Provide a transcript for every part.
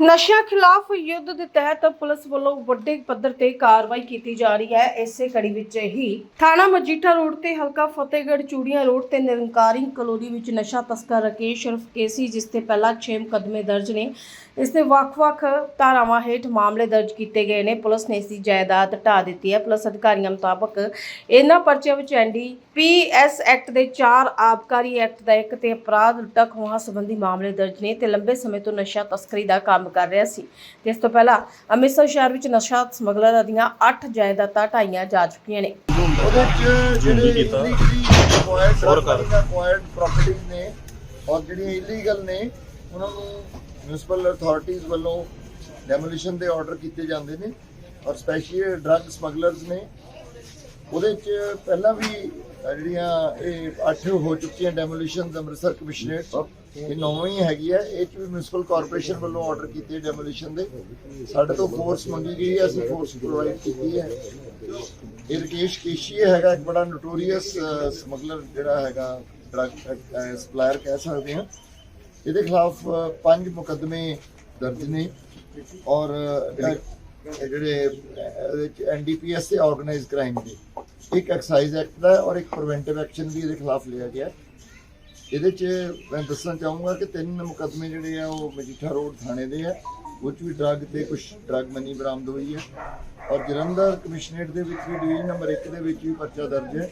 ਨਸ਼ਿਆਂ ਖਿਲਾਫ ਯੁੱਧ ਦੇ ਤਹਿਤ ਪੁਲਿਸ ਵੱਲੋਂ ਵੱਡੇ ਪੱਧਰ ਤੇ ਕਾਰਵਾਈ ਕੀਤੀ ਜਾ ਰਹੀ ਹੈ। ਇਸੇ ਕੜੀ ਵਿੱਚ ਹੀ ਥਾਣਾ ਮਜੀਠਾ ਰੋਡ ਤੇ ਹਲਕਾ ਫਤਿਹਗੜ੍ਹ ਚੂੜੀਆਂ ਰੋਡ ਤੇ ਨਿਰੰਕਾਰੀ ਕਲੋਨੀ ਵਿੱਚ ਨਸ਼ਾ ਤਸਕਰ ਰਕੇਸ਼ ਉਰਫ ਕੇਸੀ, ਜਿਸ ਤੇ ਪਹਿਲਾਂ 6 ਮੁਕੱਦਮੇ ਦਰਜ ਨੇ। ਇਸ ਤੇ ਵੱਖ-ਵੱਖ ਧਾਰਾਵਾਂ ਹੇਠ ਮਾਮਲੇ ਦਰਜ ਕੀਤੇ ਗਏ ਨੇ। ਪੁਲਿਸ ਨੇ ਇਸ ਦੀ ਜਾਇਦਾਦ ਢਾ ਦਿੱਤੀ ਹੈ। ਪੁਲਿਸ ਅਧਿਕਾਰੀਆਂ ਮੁਤਾਬਕ ਇਹਨਾਂ ਪਰਚਿਆਂ ਵਿੱਚ ਐਨਡੀ ਪੀਐਸ ਐਕਟ ਦੇ 4 ਆਬਕਾਰੀ ਐਕਟ ਦਾ ਇੱਕ ਤੇ ਅਪਰਾਧ ਲੁੱਟਾ ਖੋਹਾਂ ਸੰਬੰਧੀ ਮਾਮਲੇ ਦਰਜ ਨੇ ਤੇ ਲੰਬੇ ਸਮੇਂ ਤੋਂ ਨਸ਼ਾ ਤਸਕਰੀ ਦਾ ਕੰਮ ਕਰ ਰਿਹਾ ਸੀ। ਤੇ ਇਸ ਤੋਂ ਪਹਿਲਾਂ ਅੰਮ੍ਰਿਤਸਰ ਸ਼ਹਿਰ ਵਿੱਚ ਨਸ਼ਾ ਸਮਗਲਰਾਂ ਦੀਆਂ 8 ਜਾਇਦਾਦਾਂ ਢਾਈਆਂ ਜਾ ਚੁੱਕੀਆਂ ਨੇ। ਉਹਦੇ ਚ ਜਿਹੜੇ ਅਕਵਾਇਰਡ ਪ੍ਰਾਪਰਟੀਆਂ ਨੇ ਔਰ ਜਿਹੜੀਆਂ ਇਲੀਗਲ ਨੇ ਉਹਨਾਂ ਨੂੰ ਮਿਊਨਿਸਪਲ ਅਥਾਰਟੀਆਂ ਵੱਲੋਂ ਡੈਮੋਲੀਸ਼ਨ ਦੇ ਆਰਡਰ ਕੀਤੇ ਜਾਂਦੇ ਨੇ ਔਰ ਸਪੈਸ਼ਲੀ ਡਰੱਗ ਸਮਗਲਰਸ ਨੇ। ਉਹਦੇ ਚ ਪਹਿਲਾਂ ਵੀ ਜਿਹੜੀਆਂ ਇਹ ਅੱਠ ਹੋ ਚੁੱਕੀਆਂ ਡੈਮੋਲੀਸ਼ਨ ਅੰਮ੍ਰਿਤਸਰ ਕਮਿਸ਼ਨਰੇਟ ਇਹ ਨੌਵੀਂ ਹੈਗੀ ਹੈ ਇਹ ਚ ਵੀ ਮਿਊਨਿਸਪਲ ਕਾਰਪੋਰੇਸ਼ਨ ਵੱਲੋਂ ਆਰਡਰ ਕੀਤੇ ਡੈਮੋਲੀਸ਼ਨ ਦੇ। ਸਾਡੇ ਤੋਂ ਫੋਰਸ ਮੰਗੀ ਗਈ ਹੈ, ਅਸੀਂ ਫੋਰਸ ਪ੍ਰੋਵਾਈਡ ਕੀਤੀ ਹੈ। ਇਹ ਰਕੇਸ਼ ਕੇਸ਼ੀ ਹੈਗਾ ਇੱਕ ਬੜਾ ਨੋਟੋਰੀਅਸ ਸਮਗਲਰ ਜਿਹੜਾ ਹੈਗਾ ਡਰੱਗ ਸਪਲਾਇਰ ਕਹਿ ਸਕਦੇ ਹਾਂ। ਇਹਦੇ ਖਿਲਾਫ ਪੰਜ ਮੁਕੱਦਮੇ ਦਰਜ ਨੇ ਔਰ ਜਿਹੜੇ ਐਨਡੀਪੀਐਸ ਤੇ ਆਰਗੇਨਾਈਜ਼ ਕ੍ਰਾਈਮ ਦੇ ਇੱਕ ਐਕਸਾਈਜ਼ ਐਕਟ ਦਾ ਔਰ ਇੱਕ ਪ੍ਰੀਵੈਂਟਿਵ ਐਕਸ਼ਨ ਵੀ ਇਹਦੇ ਖਿਲਾਫ ਲਿਆ ਗਿਆ। ਇਹਦੇ ਚ ਮੈਂ ਦੱਸਣਾ ਚਾਹੂੰਗਾ ਕਿ ਤਿੰਨ ਮੁਕੱਦਮੇ ਜਿਹੜੇ ਆ ਉਹ ਮਜੀਠਾ ਰੋਡ ਥਾਣੇ ਦੇ ਆ ਉਹ 'ਚ ਵੀ ਡਰੱਗ ਤੇ ਕੁਝ ਡਰੱਗ ਮਨੀ ਬਰਾਮਦ ਹੋਈ ਹੈ ਔਰ ਜਲੰਧਰ ਕਮਿਸ਼ਨਰੇਟ ਦੇ ਵਿੱਚ ਵੀ ਡਿਵੀਜ਼ਨ ਨੰਬਰ 1 ਦੇ ਵਿੱਚ ਵੀ ਪਰਚਾ ਦਰਜ ਹੈ।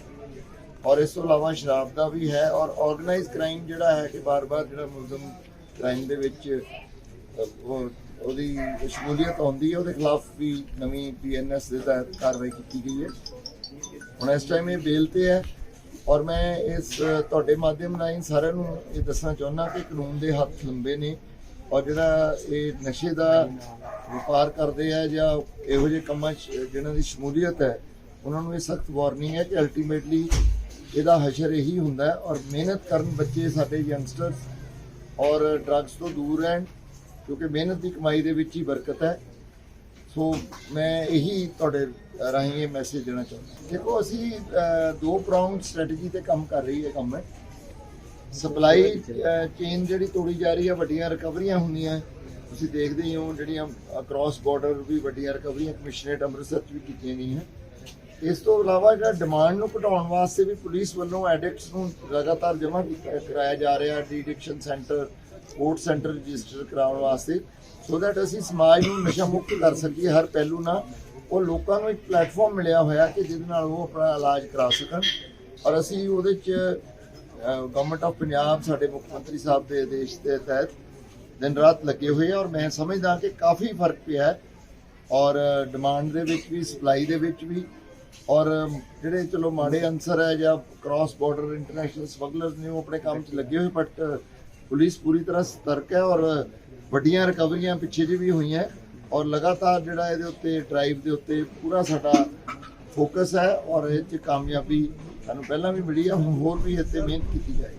ਔਰ ਇਸ ਤੋਂ ਇਲਾਵਾ ਸ਼ਰਾਬ ਦਾ ਵੀ ਹੈ ਔਰ ਆਰਗੇਨਾਈਜ਼ ਕ੍ਰਾਈਮ ਜਿਹੜਾ ਹੈ ਕਿ ਬਾਰ-ਬਾਰ ਜਿਹੜਾ ਮੁਲਜ਼ਮ ਕ੍ਰਾਈਮ ਦੇ ਵਿੱਚ ਉਹ ਉਹਦੀ ਸ਼ਮੂਲੀਅਤ ਆਉਂਦੀ ਹੈ, ਉਹਦੇ ਖਿਲਾਫ ਵੀ ਨਵੀਂ ਪੀਐਨਐਸ ਦੇ ਤਹਿਤ ਕਾਰਵਾਈ ਕੀਤੀ ਗਈ ਹੈ। ਹੁਣ ਇਸ ਟਾਈਮ ਇਹ ਬੇਲ ਤੇ ਹੈ ਔਰ ਮੈਂ ਇਸ, ਤੁਹਾਡੇ ਮਾਧਿਅਮ ਰਾਹੀਂ ਸਾਰਿਆਂ ਨੂੰ ਇਹ ਦੱਸਣਾ ਚਾਹੁੰਦਾ ਕਿ ਕਾਨੂੰਨ ਦੇ ਹੱਥ ਲੰਬੇ ਨੇ ਔਰ ਜਿਹੜਾ ਇਹ ਨਸ਼ੇ ਦਾ ਵਪਾਰ ਕਰਦੇ ਆ ਜਾਂ ਇਹੋ ਜਿਹੇ ਕੰਮਾਂ 'ਚ ਜਿਹਨਾਂ ਦੀ ਸ਼ਮੂਲੀਅਤ ਹੈ, ਉਹਨਾਂ ਨੂੰ ਇਹ ਸਖਤ ਵਾਰਨਿੰਗ ਹੈ ਕਿ ਅਲਟੀਮੇਟਲੀ ਇਹਦਾ ਹਸ਼ਰ ਇਹੀ ਹੁੰਦਾ ਹੈ ਔਰ ਮਿਹਨਤ ਕਰਨ ਬੱਚੇ ਸਾਡੇ ਯੰਗਸਟਰਸ ਔਰ ਡਰੱਗਸ ਤੋਂ ਦੂਰ ਰਹਿਣ ਕਿਉਂਕਿ ਮਿਹਨਤ ਦੀ ਕਮਾਈ ਦੇ ਵਿੱਚ ਹੀ ਬਰਕਤ ਹੈ। ਸੋ ਮੈਂ ਇਹੀ ਤੁਹਾਡੇ ਰਾਹੀਂ ਇਹ ਮੈਸੇਜ ਦੇਣਾ ਚਾਹੁੰਦਾ। ਦੇਖੋ, ਅਸੀਂ ਦੋ ਪ੍ਰਾਉਂਡ ਸਟ੍ਰੈਟਜੀ ਤੇ ਕੰਮ ਕਰ ਰਹੀ ਹੈ ਕੰਮ। ਸਪਲਾਈ ਚੇਨ ਜਿਹੜੀ ਤੋੜੀ ਜਾ ਰਹੀ ਹੈ, ਵੱਡੀਆਂ ਰਿਕਵਰੀਆਂ ਹੁੰਦੀਆਂ। ਤੁਸੀਂ ਦੇਖਦੇ ਹੀ ਹੋ, ਜਿਹੜੀਆਂ ਅਕ੍ਰੋਸ ਬਾਰਡਰ ਵੀ ਵੱਡੀਆਂ ਰਿਕਵਰੀਆਂ ਕਮਿਸ਼ਨਰੇਟ ਅੰਮ੍ਰਿਤਸਰ 'ਚ ਵੀ ਕੀਤੀਆਂ ਗਈਆਂ। ਇਸ ਤੋਂ ਇਲਾਵਾ ਜਿਹੜਾ ਡਿਮਾਂਡ ਨੂੰ ਘਟਾਉਣ ਵਾਸਤੇ ਵੀ ਪੁਲਿਸ ਵੱਲੋਂ ਐਡਿਕਟਸ ਨੂੰ ਲਗਾਤਾਰ ਜਮ੍ਹਾਂ ਕੀਤਾ, ਕਰਾਇਆ ਜਾ ਰਿਹਾ D centre court centre register ਕਰਾਉਣ ਵਾਸਤੇ ਸੋ that ਅਸੀਂ ਸਮਾਜ ਨੂੰ ਨਸ਼ਾ ਮੁਕਤ ਕਰ ਸਕੀਏ ਹਰ ਪਹਿਲੂ ਨਾਲ। ਉਹ ਲੋਕਾਂ ਨੂੰ ਇੱਕ ਪਲੇਟਫਾਰਮ ਮਿਲਿਆ ਹੋਇਆ ਕਿ ਜਿਹਦੇ ਨਾਲ ਉਹ ਆਪਣਾ ਇਲਾਜ ਕਰਾ ਸਕਣ। ਔਰ ਅਸੀਂ ਉਹਦੇ ਚ ਗਵਰਨਮੈਂਟ ਆਫ ਪੰਜਾਬ ਸਾਡੇ ਮੁੱਖ ਮੰਤਰੀ ਸਾਹਿਬ ਦੇ ਆਦੇਸ਼ ਦੇ ਤਹਿਤ ਦਿਨ ਰਾਤ ਲੱਗੇ ਹੋਏ ਆ ਔਰ ਮੈਂ ਸਮਝਦਾ ਕਿ ਕਾਫੀ ਫ਼ਰਕ ਪਿਆ ਹੈ। ਔਰ ਡਿਮਾਂਡ ਦੇ ਵਿੱਚ ਵੀ ਸਪਲਾਈ ਦੇ ਵਿੱਚ ਵੀ। ਔਰ ਜਿਹੜੇ ਚਲੋ ਮਾੜੇ ਅਨਸਰ ਹੈ ਜਾਂ ਕ੍ਰਾਸ ਬਾਰਡਰ ਇੰਟਰਨੈਸ਼ਨਲ ਸਮਗਲਰਸ ਨੇ ਉਹ ਆਪਣੇ ਕੰਮ 'ਚ ਲੱਗੇ ਹੋਏ ਬਟ ਪੁਲਿਸ ਪੂਰੀ ਤਰ੍ਹਾਂ ਸਤਰਕ ਹੈ ਔਰ ਵੱਡੀਆਂ ਰਿਕਵਰੀਆਂ ਪਿੱਛੇ ਜੀ ਵੀ ਹੋਈਆਂ ਔਰ ਲਗਾਤਾਰ ਜਿਹੜਾ ਇਹਦੇ ਉੱਤੇ ਡਰਾਈਵ ਦੇ ਉੱਤੇ ਪੂਰਾ ਸਾਡਾ ਫੋਕਸ ਹੈ ਔਰ ਇਹ 'ਚ ਕਾਮਯਾਬੀ ਸਾਨੂੰ ਪਹਿਲਾਂ ਵੀ ਮਿਲੀ ਹੈ, ਹੁਣ ਹੋਰ ਵੀ ਇੱਥੇ ਮਿਹਨਤ ਕੀਤੀ ਜਾਏ